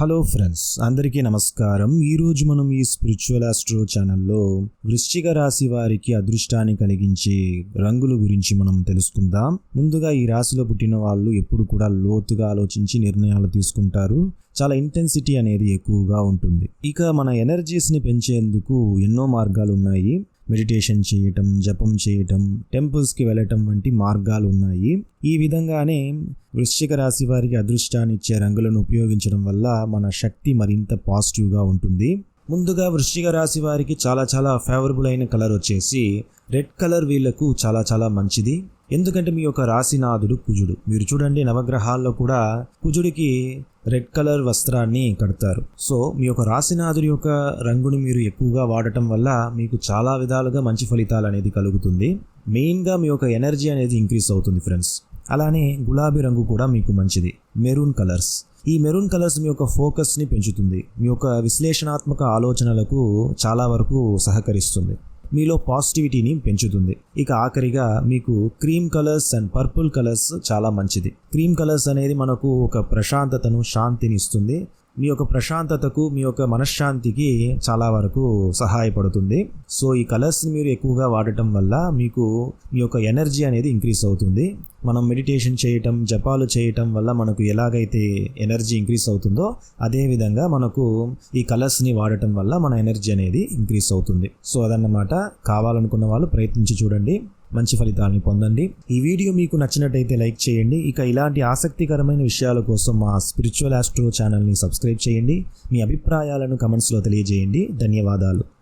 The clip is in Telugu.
హలో ఫ్రెండ్స్ అందరికీ నమస్కారం. ఈరోజు మనం ఈ స్పిరిచువల్ ఆస్ట్రో ఛానల్లో వృశ్చిక రాశి వారికి అదృష్టాన్ని కలిగించే రంగుల గురించి మనం తెలుసుకుందాం. ముందుగా ఈ రాశిలో పుట్టిన వాళ్ళు ఎప్పుడు కూడా లోతుగా ఆలోచించి నిర్ణయాలు తీసుకుంటారు. చాలా ఇంటెన్సిటీ అనేది ఎక్కువగా ఉంటుంది. ఇక మన ఎనర్జీస్ని పెంచేందుకు ఎన్నో మార్గాలు ఉన్నాయి. మెడిటేషన్ చేయటం జపం చేయటం టెంపుల్స్కి వెళ్ళటం వంటి మార్గాలు ఉన్నాయి. ఈ విధంగానే వృశ్చిక రాశి వారికి అదృష్టాన్ని ఇచ్చే రంగులను ఉపయోగించడం వల్ల మన శక్తి మరింత పాజిటివ్గా ఉంటుంది. ముందుగా వృశ్చిక రాశి వారికి చాలా చాలా ఫేవరబుల్ అయిన కలర్ వచ్చేసి రెడ్ కలర్ వీళ్ళకు చాలా చాలా మంచిది. ఎందుకంటే మీ యొక్క రాశినాథుడు కుజుడు. మీరు చూడండి నవగ్రహాల్లో కూడా కుజుడికి రెడ్ కలర్ వస్త్రాన్ని కడతారు. సో మీ యొక్క రాశినాథుడి యొక్క రంగుని మీరు ఎక్కువగా వాడటం వల్ల మీకు చాలా విధాలుగా మంచి ఫలితాలు అనేది కలుగుతుంది. మెయిన్గా మీ యొక్క ఎనర్జీ అనేది ఇంక్రీస్ అవుతుంది ఫ్రెండ్స్. అలానే గులాబీ రంగు కూడా మీకు మంచిది. Maroon colours. ఈ మెరూన్ కలర్స్ మీ యొక్క ఫోకస్ని పెంచుతుంది. మీ యొక్క విశ్లేషణాత్మక ఆలోచనలకు చాలా వరకు సహకరిస్తుంది. మీలో పాజిటివిటీని పెంచుతుంది. ఇక ఆఖరిగా మీకు cream colours and purple colours చాలా మంచిది. క్రీమ్ కలర్స్ అనేది మనకు ఒక ప్రశాంతతను శాంతిని ఇస్తుంది. మీ యొక్క ప్రశాంతతకు మీ యొక్క మనశ్శాంతికి చాలా వరకు సహాయపడుతుంది. సో ఈ కలర్స్ని మీరు ఎక్కువగా వాడటం వల్ల మీకు మీ యొక్క ఎనర్జీ అనేది ఇంక్రీస్ అవుతుంది. మనం మెడిటేషన్ చేయటం జపాలు చేయటం వల్ల మనకు ఎలాగైతే ఎనర్జీ ఇంక్రీస్ అవుతుందో అదేవిధంగా మనకు ఈ కలర్స్ని వాడటం వల్ల మన ఎనర్జీ అనేది ఇంక్రీస్ అవుతుంది. సో అదన్నమాట. కావాలనుకున్న వాళ్ళు ప్రయత్నించి చూడండి. మంచి ఫలితాలని పొందండి. ఈ వీడియో మీకు నచ్చినట్టయితే లైక్ చేయండి. ఇక ఇలాంటి ఆసక్తికరమైన విషయాల కోసం మా స్పిరిచువల్ ఆస్ట్రో ఛానల్ని సబ్స్క్రైబ్ చేయండి. మీ అభిప్రాయాలను కమెంట్స్లో తెలియజేయండి. ధన్యవాదాలు.